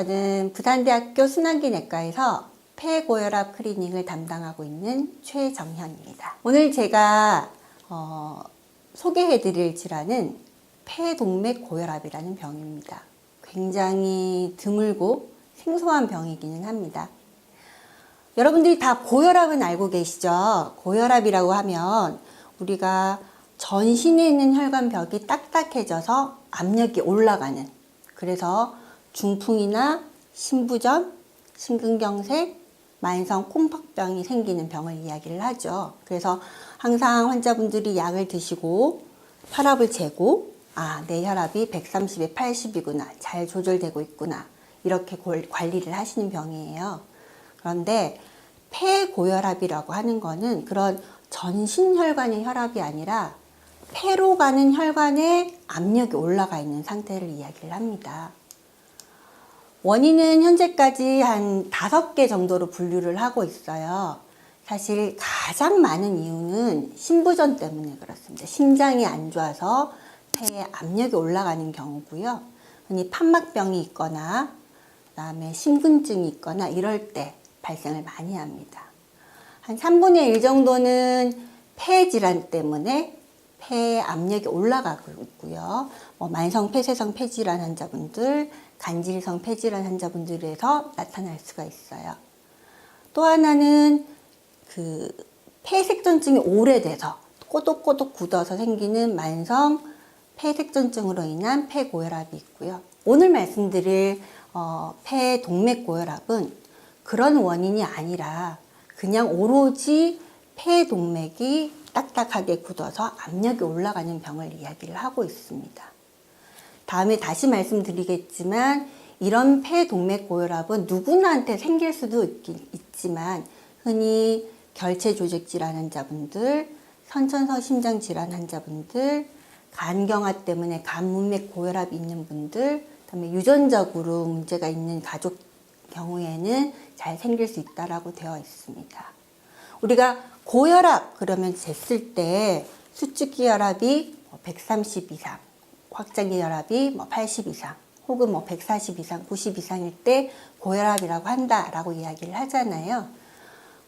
저는 부산대학교 순환기 내과에서 폐고혈압 클리닉을 담당하고 있는 최정현입니다. 오늘 제가 어, 소개해드릴 질환은 폐동맥 고혈압이라는 병입니다. 굉장히 드물고 생소한 병이기는 합니다. 여러분들이 다 고혈압은 알고 계시죠? 고혈압이라고 하면 우리가 전신에 있는 혈관벽이 딱딱해져서 압력이 올라가는 그래서 중풍이나 신부전, 심근경색, 만성 콩팥병이 생기는 병을 이야기를 하죠. 그래서 항상 환자분들이 약을 드시고 혈압을 재고 아, 내 혈압이 130에 80이구나. 잘 조절되고 있구나. 이렇게 골- 관리를 하시는 병이에요. 그런데 폐고혈압이라고 하는 거는 그런 전신 혈관의 혈압이 아니라 폐로 가는 혈관에 압력이 올라가 있는 상태를 이야기를 합니다. 원인은 현재까지 한 다섯 개 정도로 분류를 하고 있어요. 사실 가장 많은 이유는 심부전 때문에 그렇습니다. 심장이 안 좋아서 폐에 압력이 올라가는 경우고요. 흔히 판막병이 있거나 그다음에 심근증이 있거나 이럴 때 발생을 많이 합니다. 한 3분의 1 정도는 폐 질환 때문에 폐 압력이 올라가고 있고요. 뭐 만성 폐쇄성 폐질환 환자분들, 간질성 폐질환 환자분들에서 나타날 수가 있어요. 또 하나는 그 폐색전증이 오래돼서 꼬독꼬독 굳어서 생기는 만성 폐색전증으로 인한 폐고혈압이 있고요. 오늘 말씀드릴 어, 폐동맥고혈압은 그런 원인이 아니라 그냥 오로지 폐동맥이 딱딱하게 굳어서 압력이 올라가는 병을 이야기를 하고 있습니다. 다음에 다시 말씀드리겠지만 이런 폐동맥고혈압은 누구나한테 생길 수도 있긴 있지만 흔히 결체 조직 질환 환자분들, 선천성 심장 질환 환자분들, 간경화 때문에 간문맥 고혈압이 있는 분들, 그다음에 유전적으로 문제가 있는 가족 경우에는 잘 생길 수 있다라고 되어 있습니다. 우리가 고혈압 그러면 쟀을 때 수축기 혈압이 130 이상, 확장기 혈압이 뭐80 이상, 혹은 뭐 140 이상, 90 이상일 때 고혈압이라고 한다라고 이야기를 하잖아요.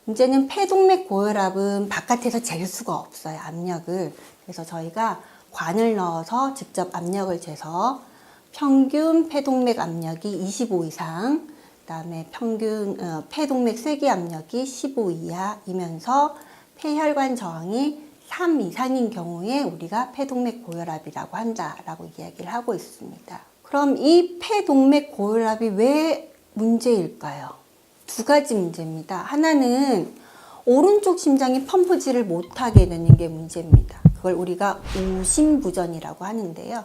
문제는 폐동맥 고혈압은 바깥에서 잴 수가 없어요, 압력을. 그래서 저희가 관을 넣어서 직접 압력을 재서 평균 폐동맥 압력이 25 이상, 그다음에 평균 어, 폐동맥 쇠기 압력이 15 이하이면서 폐혈관 저항이 3 이상인 경우에 우리가 폐동맥 고혈압이라고 한다라고 이야기를 하고 있습니다. 그럼 이 폐동맥 고혈압이 왜 문제일까요? 두 가지 문제입니다. 하나는 오른쪽 심장이 펌프질을 못하게 되는 게 문제입니다. 그걸 우리가 우심부전이라고 하는데요.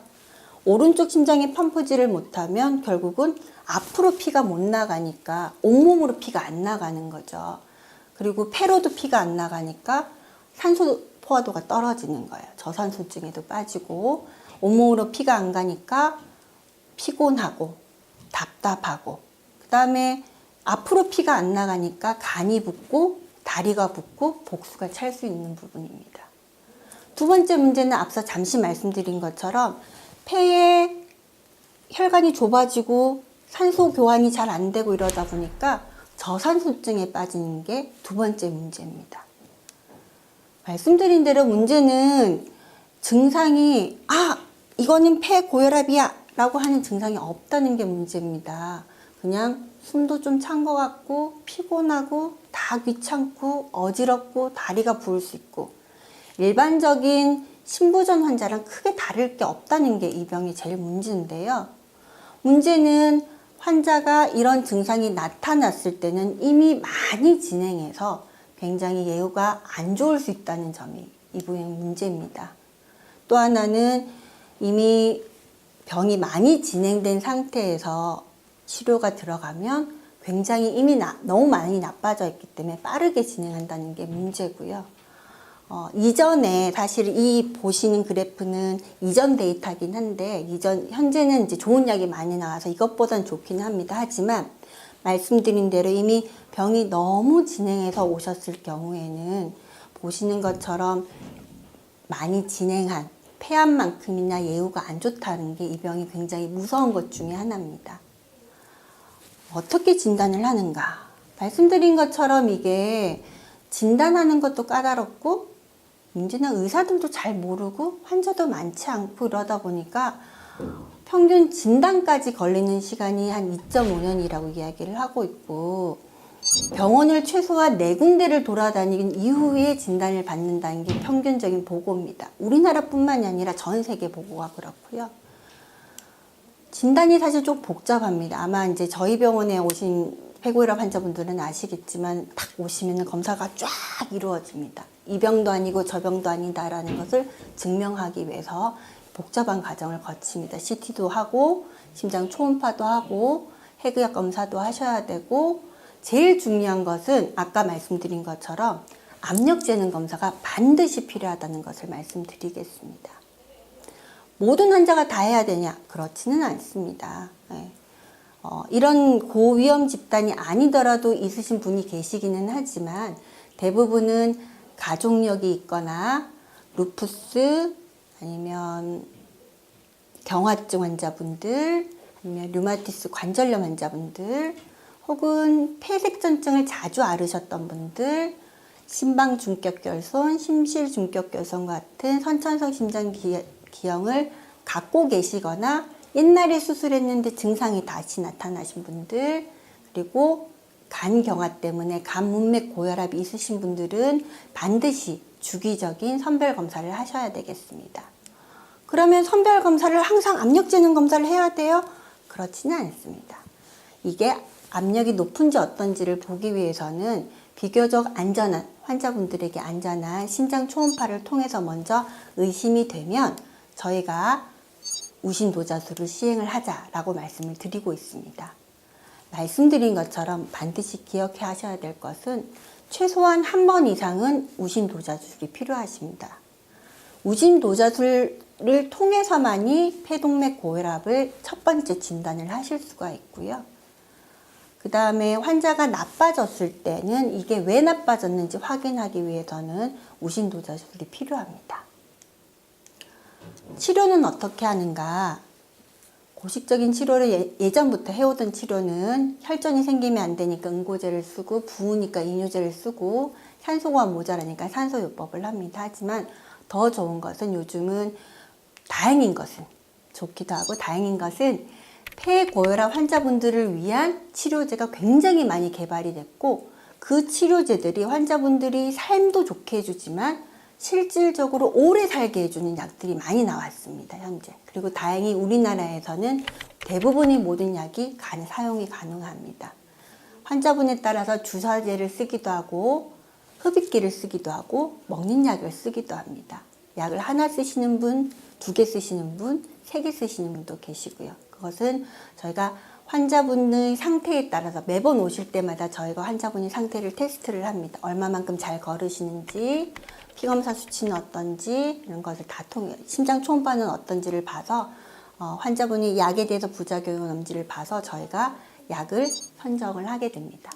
오른쪽 심장이 펌프질을 못하면 결국은 앞으로 피가 못 나가니까 온몸으로 피가 안 나가는 거죠. 그리고 폐로도 피가 안 나가니까 산소 포화도가 떨어지는 거예요. 저산소증에도 빠지고 온몸으로 피가 안 가니까 피곤하고 답답하고 그다음에 앞으로 피가 안 나가니까 간이 붓고 다리가 붓고 복수가 찰 수 있는 부분입니다. 두 번째 문제는 앞서 잠시 말씀드린 것처럼 폐에 혈관이 좁아지고 산소 교환이 잘 안 되고 이러다 보니까 저산소증에 빠지는 게 두 번째 문제입니다. 말씀드린 대로 문제는 증상이 아 이거는 폐고혈압이야 라고 하는 증상이 없다는 게 문제입니다. 그냥 숨도 좀 찬 것 같고 피곤하고 다 귀찮고 어지럽고 다리가 부을 수 있고 일반적인 신부전 환자랑 크게 다를 게 없다는 게 이 병의 제일 문제인데요. 문제는 환자가 이런 증상이 나타났을 때는 이미 많이 진행해서 굉장히 예후가 안 좋을 수 있다는 점이 이 부의 문제입니다. 또 하나는 이미 병이 많이 진행된 상태에서 치료가 들어가면 굉장히 이미 나, 너무 많이 나빠져 있기 때문에 빠르게 진행한다는 게 문제고요. 어, 이전에 사실 이 보시는 그래프는 이전 데이터긴 한데 이전 현재는 이제 좋은 약이 많이 나와서 이것보단 좋긴 합니다. 하지만 말씀드린 대로 이미 병이 너무 진행해서 오셨을 경우에는 보시는 것처럼 많이 진행한 폐암만큼이나 예후가 안 좋다는 게 이 병이 굉장히 무서운 것 중에 하나입니다. 어떻게 진단을 하는가? 말씀드린 것처럼 이게 진단하는 것도 까다롭고 문제는 의사들도 잘 모르고 환자도 많지 않고 이러다 보니까 평균 진단까지 걸리는 시간이 한 2.5년이라고 이야기를 하고 있고 병원을 최소한 네 군데를 돌아다닌 이후에 진단을 받는다는 게 평균적인 보고입니다. 우리나라뿐만이 아니라 전 세계 보고가 그렇고요. 진단이 사실 좀 복잡합니다. 아마 이제 저희 병원에 오신 폐고혈압 환자분들은 아시겠지만 딱 오시면 검사가 쫙 이루어집니다. 이 병도 아니고 저 병도 아니다라는 것을 증명하기 위해서 복잡한 과정을 거칩니다. CT도 하고 심장 초음파도 하고 해그약 검사도 하셔야 되고 제일 중요한 것은 아까 말씀드린 것처럼 압력 재는 검사가 반드시 필요하다는 것을 말씀드리겠습니다. 모든 환자가 다 해야 되냐? 그렇지는 않습니다. 예. 어, 이런 고위험 집단이 아니더라도 있으신 분이 계시기는 하지만 대부분은 가족력이 있거나 루푸스 아니면 경화증 환자분들 아니면 류마티스 관절염 환자분들 혹은 폐색전증을 자주 앓으셨던 분들 심방 중격결손, 심실 중격결손 같은 선천성 심장 기- 기형을 갖고 계시거나 옛날에 수술했는데 증상이 다시 나타나신 분들 그리고 간 경화 때문에 간 문맥 고혈압이 있으신 분들은 반드시 주기적인 선별 검사를 하셔야 되겠습니다. 그러면 선별 검사를 항상 압력 재는 검사를 해야 돼요? 그렇지는 않습니다. 이게 압력이 높은지 어떤지를 보기 위해서는 비교적 안전한 환자분들에게 안전한 심장 초음파를 통해서 먼저 의심이 되면 저희가 우신 도자술을 시행을 하자라고 말씀을 드리고 있습니다. 말씀드린 것처럼 반드시 기억해 하셔야 될 것은 최소한 한 번 이상은 우신 도자술이 필요하십니다. 우진 도자술을 통해서만이 폐동맥 고혈압을 첫 번째 진단을 하실 수가 있고요. 그 다음에 환자가 나빠졌을 때는 이게 왜 나빠졌는지 확인하기 위해서는 우신 도자술이 필요합니다. 치료는 어떻게 하는가? 고식적인 치료를 예- 예전부터 해오던 치료는 혈전이 생기면 안 되니까 응고제를 쓰고 부으니까 이뇨제를 쓰고 산소가 모자라니까 산소요법을 합니다. 하지만 더 좋은 것은 요즘은 다행인 것은 좋기도 하고 다행인 것은 폐고혈압 환자분들을 위한 치료제가 굉장히 많이 개발이 됐고 그 치료제들이 환자분들이 삶도 좋게 해주지만 실질적으로 오래 살게 해주는 약들이 많이 나왔습니다, 현재. 그리고 다행히 우리나라에서는 대부분의 모든 약이 간 사용이 가능합니다. 환자분에 따라서 주사제를 쓰기도 하고 흡입기를 쓰기도 하고 먹는 약을 쓰기도 합니다. 약을 하나 쓰시는 분, 두 개 쓰시는 분, 세 개 쓰시는 분도 계시고요. 그것은 저희가 환자분의 상태에 따라서 매번 오실 때마다 저희가 환자분의 상태를 테스트를 합니다. 얼마만큼 잘 걸으시는지, 피검사 수치는 어떤지 이런 것을 다 통해 심장 초음파는 어떤지를 봐서 어, 환자분이 약에 대해서 부작용이 없는지를 봐서 저희가 약을 선정을 하게 됩니다.